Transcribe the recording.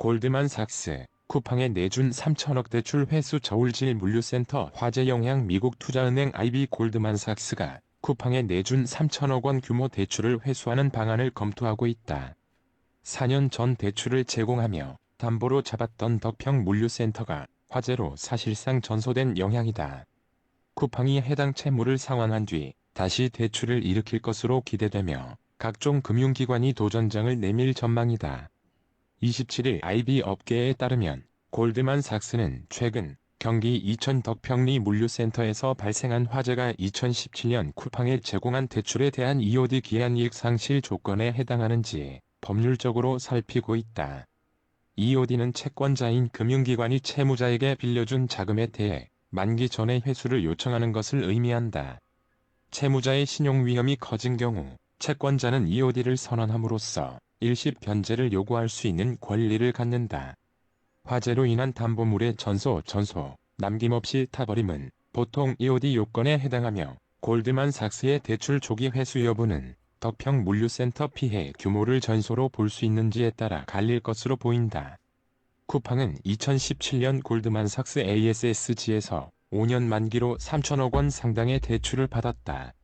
골드만삭스, 쿠팡에 내준 3천억 대출 회수 저울질 물류센터 화재 영향 미국 투자은행 IB 골드만삭스가 쿠팡에 내준 3천억 원 규모 대출을 회수하는 방안을 검토하고 있다. 4년 전 대출을 제공하며 담보로 잡았던 덕평 물류센터가 화재로 사실상 전소된 영향이다. 쿠팡이 해당 채무를 상환한 뒤 다시 대출을 일으킬 것으로 기대되며 각종 금융기관이 도전장을 내밀 전망이다. 27일 IB 업계에 따르면 골드만삭스는 최근 경기 이천 덕평리 물류센터에서 발생한 화재가 2017년 쿠팡에 제공한 대출에 대한 EOD 기한 이익 상실 조건에 해당하는지 법률적으로 살피고 있다. EOD는 채권자인 금융기관이 채무자에게 빌려준 자금에 대해 만기 전에 회수를 요청하는 것을 의미한다. 채무자의 신용 위험이 커진 경우 채권자는 EOD를 선언함으로써 일시 변제를 요구할 수 있는 권리를 갖는다. 화재로 인한 담보물의 전소, 전소, 남김없이 타버림은 보통 EOD 요건에 해당하며 골드만삭스의 대출 조기 회수 여부는 덕평 물류센터 피해 규모를 전소로 볼 수 있는지에 따라 갈릴 것으로 보인다. 쿠팡은 2017년 골드만삭스 ASSG에서 5년 만기로 3천억 원 상당의 대출을 받았다.